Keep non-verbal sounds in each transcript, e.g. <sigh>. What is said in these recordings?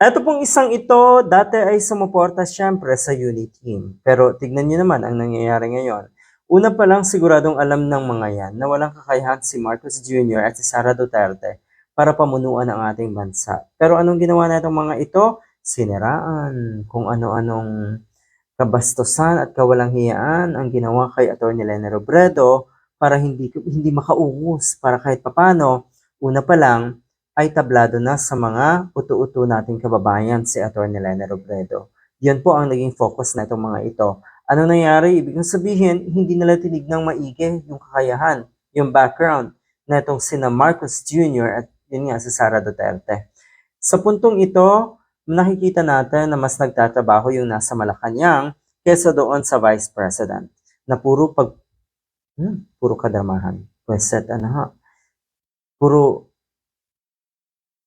Eto pong isang ito, dati ay sumuporta siyempre sa unit team. Pero tignan niyo naman ang nangyayari ngayon. Una pa lang siguradong alam ng mga yan na walang kakayahan si Marcos Jr. at si Sara Duterte para pamunuan ang ating bansa. Pero anong ginawa na itong mga ito? Siniraan kung ano-anong kabastusan at kawalang hiyaan ang ginawa kay Atty. Lena Robredo para hindi hindi makaungos para kahit papano una pa lang ay tablado na sa mga utu-utu nating kababayan si Atty. Lena Robredo. Yan po ang naging focus na itong mga ito. Ano nangyari? Ibig sabihin, hindi nila tinignang maigi yung kakayahan, yung background na itong sina Marcos Jr. at yun nga si Sara Duterte. Sa puntong ito, nakikita natin na mas nagtatrabaho yung nasa Malacanang kesa doon sa Vice President na puro pag hmm, puro kadramahan. Pweset, ano ha? Puro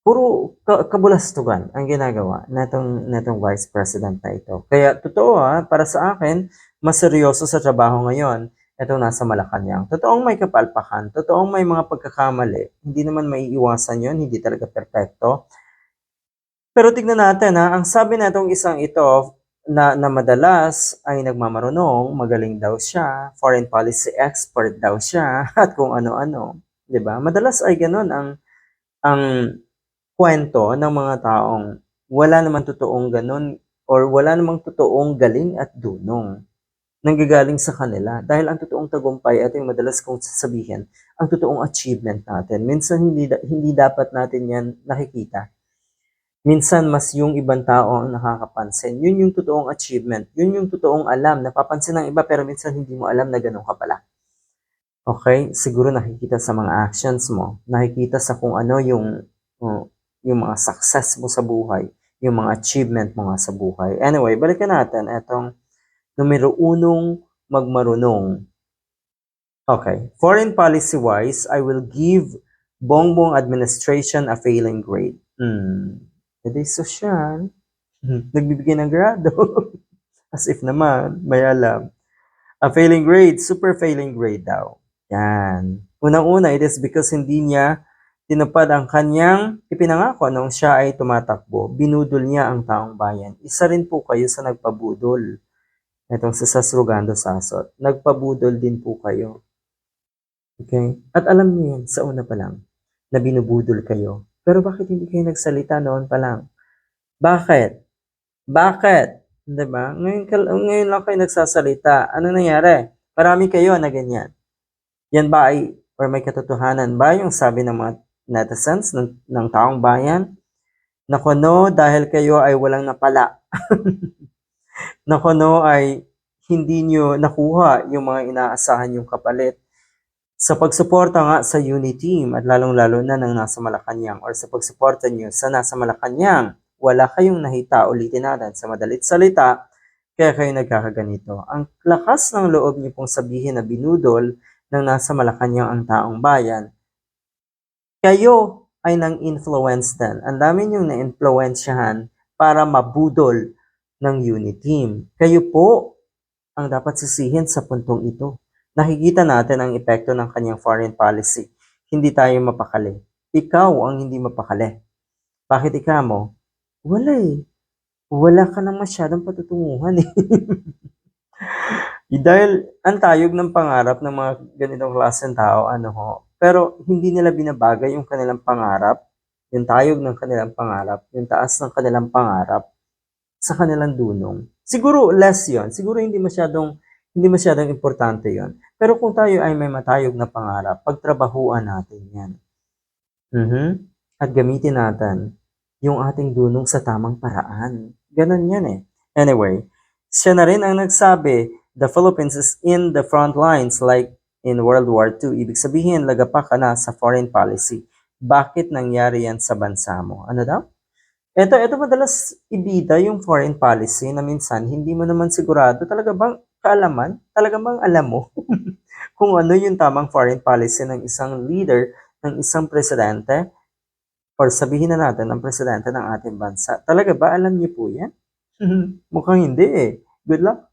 puro ka- kabulastugan ang ginagawa netong netong vice president na ito. Kaya totoo ha, para sa akin, mas seryoso sa trabaho ngayon itong nasa Malacanang. Totoong may kapalpakan, totoong may mga pagkakamali. Hindi naman maiiwasan yon hindi talaga perpekto. Pero tignan natin ha, ang sabi na itong isang ito na, na madalas ay nagmamarunong, magaling daw siya, foreign policy expert daw siya, <laughs> at kung ano-ano. 'di ba? Madalas ay ganun ang ang kwento ng mga taong wala naman totoong ganun or wala namang totoong galing at dunong nanggagaling sa kanila. Dahil ang totoong tagumpay at yung madalas kong sasabihin, ang totoong achievement natin. Minsan hindi, hindi dapat natin yan nakikita. Minsan mas yung ibang tao ang nakakapansin. Yun yung totoong achievement. Yun yung totoong alam. Napapansin ng iba pero minsan hindi mo alam na ganun ka pala. Okay? Siguro nakikita sa mga actions mo. Nakikita sa kung ano yung uh, yung mga success mo sa buhay, yung mga achievement mo nga sa buhay. Anyway, balikan natin itong numero unong magmarunong. Okay. Foreign policy-wise, I will give Bongbong administration a failing grade. Hmm. Edi sosyal. Hmm. <laughs> Nagbibigay ng grado. <laughs> As if naman, may alam. A failing grade, super failing grade daw. Yan. Unang-una, it is because hindi niya tinupad ang kanyang ipinangako nung siya ay tumatakbo. Binudol niya ang taong bayan. Isa rin po kayo sa nagpabudol. Itong sa Sasrugando Sasot. Nagpabudol din po kayo. Okay? At alam niyo yan sa una pa lang na binubudol kayo. Pero bakit hindi kayo nagsalita noon pa lang? Bakit? Bakit? Diba? Ngayon, ngayon lang kayo nagsasalita. Ano nangyari? Marami kayo na ganyan. Yan ba ay, or may katotohanan ba yung sabi ng mga netizens ng, ng taong bayan? Nako no, dahil kayo ay walang napala. <laughs> Nako no, ay hindi nyo nakuha yung mga inaasahan yung kapalit sa pagsuporta nga sa unity team at lalong-lalo na ng nasa Malacanang or sa pagsuporta nyo sa nasa Malacanang, wala kayong nahita ulitin natin sa madalit salita, kaya kayo nagkakaganito. Ang lakas ng loob niyo pong sabihin na binudol ng nasa Malacanang ang taong bayan, kayo ay nang influence din. Ang dami niyong na-influensyahan para mabudol ng unit team. Kayo po ang dapat sisihin sa puntong ito. Nakikita natin ang epekto ng kanyang foreign policy. Hindi tayo mapakali. Ikaw ang hindi mapakali. Bakit ikaw mo? Wala eh. Wala ka nang masyadong patutunguhan eh. <laughs> Dahil ang tayog ng pangarap ng mga ganitong klaseng tao, ano ho, pero hindi nila binabagay yung kanilang pangarap, yung tayog ng kanilang pangarap, yung taas ng kanilang pangarap sa kanilang dunong. Siguro less yon siguro hindi masyadong hindi masyadong importante yon Pero kung tayo ay may matayog na pangarap, pagtrabahuan natin yan. Mhm. At gamitin natin yung ating dunong sa tamang paraan. Ganon yan eh. Anyway, siya na rin ang nagsabi, the Philippines is in the front lines like in World War II. Ibig sabihin, lagapa ka na sa foreign policy. Bakit nangyari yan sa bansa mo? Ano daw? Ito, ito madalas ibida yung foreign policy na minsan hindi mo naman sigurado talaga bang kaalaman, talaga bang alam mo <laughs> kung ano yung tamang foreign policy ng isang leader, ng isang presidente, or sabihin na natin ng presidente ng ating bansa. Talaga ba alam niyo po yan? Mukhang hindi eh. Good luck.